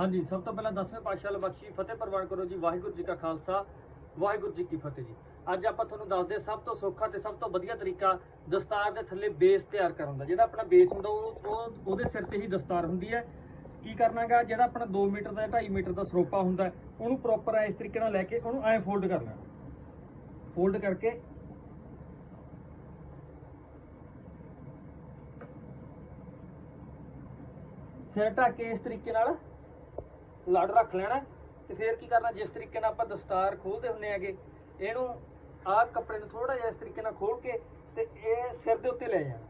ਹਾਂਜੀ, ਸਭ ਤੋਂ ਪਹਿਲਾਂ 10ਵੇਂ ਪਾਤਸ਼ਾਹ ਲਬਖਸ਼ੀ ਫਤਿਹ ਪ੍ਰਵਾਨ ਕਰੋ ਜੀ, ਵਾਹਿਗੁਰੂ ਜੀ ਕਾ ਖਾਲਸਾ, ਵਾਹਿਗੁਰੂ ਜੀ ਕੀ ਫਤਿਹ ਜੀ। ਅੱਜ ਆਪਾਂ ਤੁਹਾਨੂੰ ਦੱਸਦੇ ਸਭ ਤੋਂ ਸੌਖਾ ਤੇ ਸਭ ਤੋਂ ਵਧੀਆ ਤਰੀਕਾ ਦਸਤਾਰ ਦੇ ਥੱਲੇ ਬੇਸ ਤਿਆਰ ਕਰਨ ਦਾ। ਜਿਹੜਾ ਆਪਣਾ ਬੇਸ ਹੁੰਦਾ, ਉਹ ਉਹਦੇ ਸਿਰ ਤੇ ਹੀ ਦਸਤਾਰ ਹੁੰਦੀ ਹੈ। ਕੀ ਕਰਨਾਗਾ, ਜਿਹੜਾ ਆਪਣਾ 2 ਮੀਟਰ ਦਾ 2.5 ਮੀਟਰ ਦਾ ਸਰੋਪਾ ਹੁੰਦਾ, ਉਹਨੂੰ ਪ੍ਰੋਪਰ ਇਸ ਤਰੀਕੇ ਨਾਲ ਲੈ ਕੇ ਉਹਨੂੰ ਐਂ ਫੋਲਡ ਕਰਨਾ ਫੋਲਡ ਕਰਕੇ ਸਿਰ ਢੱਕ ਕੇ ਇਸ ਤਰੀਕੇ ਨਾਲ ਲੜ ਰੱਖ ਲੈਣਾ ਤੇ ਫਿਰ ਕੀ ਕਰਨਾ, ਜਿਸ ਤਰੀਕੇ ਨਾਲ ਆਪਾਂ ਦਸਤਾਰ ਖੋਲਦੇ ਹੁੰਨੇ ਹੈਗੇ, ਇਹਨੂੰ ਆਹ ਕੱਪੜੇ ਨੂੰ ਥੋੜਾ ਜਿਹਾ ਇਸ ਤਰੀਕੇ ਨਾਲ ਖੋਲ ਕੇ ਤੇ ਇਹ ਸਿਰ ਦੇ ਉੱਤੇ ਲੈ ਜਾਣਾ।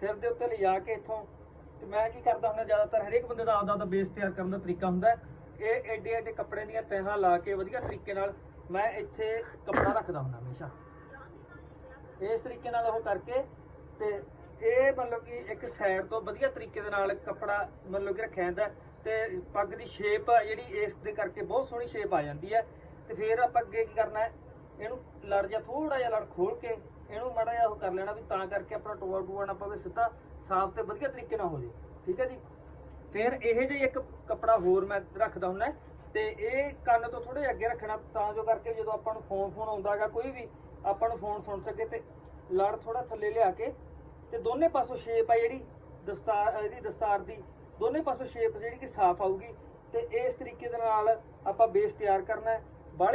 ਸਿਰ ਦੇ ਉੱਤੇ ਲਿਜਾ ਕੇ ਇੱਥੋਂ ਤੇ ਮੈਂ ਕੀ ਕਰਦਾ ਹੁੰਦਾ, ਜ਼ਿਆਦਾਤਰ ਹਰੇਕ ਬੰਦੇ ਦਾ ਆਪਦਾ ਆਪਦਾ ਬੇਸ ਤਿਆਰ ਕਰਨ ਦਾ ਤਰੀਕਾ ਹੁੰਦਾ ਇਹ ਐਡੇ ਐਡੇ ਕੱਪੜੇ ਦੀਆਂ ਤਹਾਂ ਲਾ ਕੇ ਵਧੀਆ ਤਰੀਕੇ ਨਾਲ ਮੈਂ ਇੱਥੇ ਕੱਪੜਾ ਰੱਖਦਾ ਹੁੰਦਾ ਹਮੇਸ਼ਾ। ਇਸ ਤਰੀਕੇ ਨਾਲ ਉਹ ਕਰਕੇ ਤੇ ਇਹ ਮਤਲਬ ਕਿ ਇੱਕ ਸਾਈਡ ਤੋਂ ਵਧੀਆ ਤਰੀਕੇ ਦੇ ਨਾਲ ਕੱਪੜਾ ਮਤਲਬ ਕਿ ਰੱਖਿਆ ਜਾਂਦਾ ਹੈ ਤੇ ਪੱਗ ਦੀ ਸ਼ੇਪ ਜਿਹੜੀ ਇਸ ਦੇ ਕਰਕੇ ਬਹੁਤ ਸੋਹਣੀ ਸ਼ੇਪ ਆ ਜਾਂਦੀ ਹੈ। ਤੇ ਫਿਰ ਆਪਾਂ ਅੱਗੇ ਕੀ ਕਰਨਾ ਹੈ? ਇਹਨੂੰ ਲੜ ਜਾਂ ਥੋੜਾ ਜਿਹਾ ਲੜ ਖੋਲ ਕੇ ਇਹਨੂੰ ਮਾੜਾ ਜਿਹਾ ਉਹ ਕਰ ਲੈਣਾ ਵੀ ਤਾਂ ਕਰਕੇ ਆਪਣਾ ਟੋਆ ਟੂਆ ਨਾ ਪਵੇ, ਸਿੱਧਾ ਸਾਫ਼ ਤੇ ਵਧੀਆ ਤਰੀਕੇ ਨਾਲ ਹੋ ਜੇ ਠੀਕ ਹੈ ਜੀ? ਫਿਰ ਇਹ ਜਿਹੀ ਇੱਕ ਕੱਪੜਾ ਹੋਰ ਮੈਂ ਰੱਖਦਾ ਹੁੰਦਾ ਤੇ ਇਹ ਕੰਨ ਤੋਂ ਥੋੜੇ ਅੱਗੇ ਰੱਖਣਾ ਤਾਂ ਜੋ ਕਰਕੇ ਜਦੋਂ ਆਪਾਂ ਨੂੰ ਫੋਨ ਫੋਨ ਆਉਂਦਾਗਾ ਕੋਈ ਵੀ, ਆਪਾਂ ਨੂੰ ਫੋਨ ਸੁਣ ਸਕੇ ਤੇ ਲੜ ਥੋੜਾ ਥੱਲੇ ਲਿਆ ਕੇ ਤੇ ਦੋਨੇ ਪਾਸੋਂ ਸ਼ੇਪ ਆ ਜਿਹੜੀ ਦਸਤਾਰ ਇਹਦੀ ਦਸਤਾਰ ਦੀ। ਦੋਨੇ ਪਾਸੋਂ ਸ਼ੇਪ ਜਿਹੜੀ ਕਿ ਸਾਫ਼ ਆਊਗੀ ਤੇ ਇਸ ਤਰੀਕੇ ਦੇ ਨਾਲ ਆਪਾਂ ਬੇਸ ਤਿਆਰ ਕਰਨਾ ਹੈ।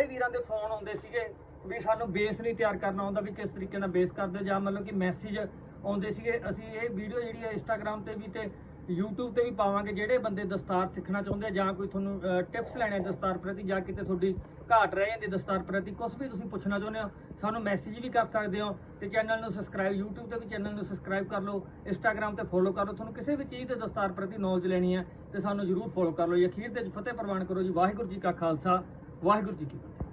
ਵੀਰਾਂ ਦੇ ਫੋਨ ਆਉਂਦੇ ਸੀਗੇ ਵੀ ਸਾਨੂੰ ਬੇਸ ਨਹੀਂ ਤਿਆਰ ਕਰਨਾ ਆਉਂਦਾ ਵੀ ਕਿਸ ਤਰੀਕੇ ਨਾਲ ਬੇਸ ਕਰਦੇ ਜਾਂ ਮਤਲਬ ਕਿ ਮੈਸੇਜ ਆਉਂਦੇ ਸੀਗੇ। ਅਸੀਂ ਇਹ ਵੀਡੀਓ ਜਿਹੜੀ ਹੈ ਇੰਸਟਾਗ੍ਰam ਤੇ ਵੀ ਤੇ YouTube ਤੇ ਵੀ ਪਾਵਾਂਗੇ ਜਿਹੜੇ ਬੰਦੇ ਦਸਤਾਰ ਸਿੱਖਣਾ ਚਾਹੁੰਦੇ ਆ ਜਾਂ ਕੋਈ ਤੁਹਾਨੂੰ ਟਿਪਸ ਲੈਣੇ ਦਸਤਾਰ ਪ੍ਰਤੀ ਜਾਂ ਕਿਤੇ ਤੁਹਾਡੀ ਘਾਟ ਰਹਿ ਜਾਂਦੀ ਦਸਤਾਰ ਪ੍ਰਤੀ ਕੁਝ ਵੀ ਤੁਸੀਂ ਪੁੱਛਣਾ ਚਾਹੁੰਦੇ ਹੋ, ਸਾਨੂੰ ਮੈਸੇਜ ਵੀ ਕਰ ਸਕਦੇ ਹੋ ਤੇ ਚੈਨਲ ਨੂੰ ਸਬਸਕ੍ਰਾਈਬ YouTube ਤੇ ਵੀ ਚੈਨਲ ਨੂੰ ਸਬਸਕ੍ਰਾਈਬ ਕਰ ਲਓ, Instagram ਤੇ ਫੋਲੋ ਕਰ ਲਓ, ਤੁਹਾਨੂੰ ਕਿਸੇ ਵੀ ਚੀਜ਼ ਦੇ ਦਸਤਾਰ ਪ੍ਰਤੀ ਨੌਲੇਜ ਲੈਣੀ ਹੈ ਤੇ ਸਾਨੂੰ ਜਰੂਰ ਫੋਲੋ ਕਰ ਲਓ ਜੀ ਅਖੀਰ ਤੇ ਫਤਿਹ ਪ੍ਰਵਾਨ ਕਰੋ ਜੀ, ਵਾਹਿਗੁਰੂ ਜੀ ਕਾ ਖਾਲਸਾ, ਵਾਹਿਗੁਰੂ ਜੀ ਕੀ ਫਤਿਹ।